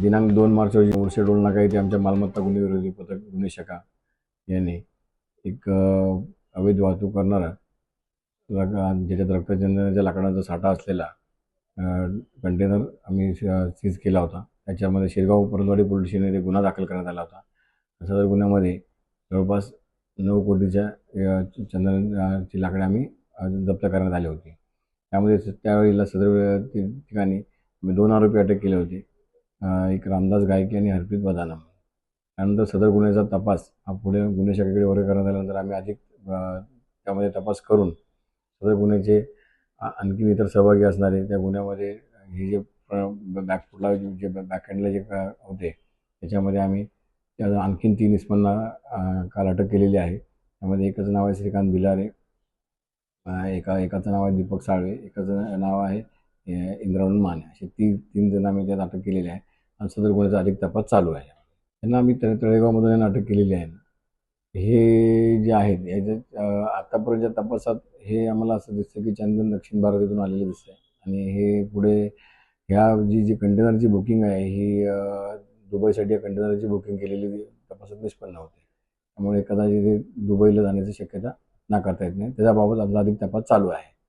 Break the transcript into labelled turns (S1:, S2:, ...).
S1: दिनांक दोन मार्च रोजी मोर्चे टोल नाका येथे आमच्या मालमत्ता गुन्हे विरोधी पथक गुन्हे शाखा याने एक अवैध वाहतूक करणारा ज्याच्यात रक्तचंदनाच्या लाकडाचा साठा असलेला कंटेनर आम्ही सीज केला होता. त्याच्यामध्ये शिरगाव परतवाडी पोलीस स्टेशनमध्ये गुन्हा दाखल करण्यात आला होता. सदर गुन्ह्यामध्ये जवळपास नऊ कोटीच्या अ, चंदनाची लाकडे आम्ही जप्त करण्यात आली होती. त्यामध्ये त्यावेळेला सदर ठिकाणी आम्ही दोन आरोपी अटक केले होते. एक रामदास गायके आणि हरप्रीत बदाना. त्यानंतर सदर गुन्ह्याचा तपास. हा पुढे गुन्हे शाखेकडे वर्ग करण्यात आल्यानंतर आम्ही अधिक त्यामध्ये तपास करून सदर गुन्ह्याचे आणखीन इतर सहभागी असणारे त्या गुन्ह्यामध्ये हे जे बॅकफुटला जे बॅकहँडला जे होते त्याच्यामध्ये आम्ही त्या आणखीन तीन इस्मांना काल अटक केलेली आहे. त्यामध्ये एकाचं नाव आहे श्रीकांत भिलारे एका एकाचं नाव आहे दीपक साळवे एकाचं नाव आहे इंद्रावण माने. असे ती तीन जण आम्ही त्यात अटक केलेली आहे. सदर गुन्ह्याचा अधिक तपास चालू आहे. यांना आम्ही तळे तळेगावमधून यांना अटक केलेली आहे. हे जे आहेत याच्या अ, आतापर्यंतच्या तपासात हे आम्हाला असं दिसतं की चंदन दक्षिण भारतातून आलेलं दिसतंय. आणि हे पुढे ह्या जी जी कंटेनरची बुकिंग आहे ही दुबईसाठी या कंटेनरची बुकिंग केलेली तपासात निष्पन्न होते. त्यामुळे कदाचित हे दुबईला जाण्याची शक्यता नाकारता येत नाही. त्याच्याबाबत आपला अधिक तपास चालू आहे.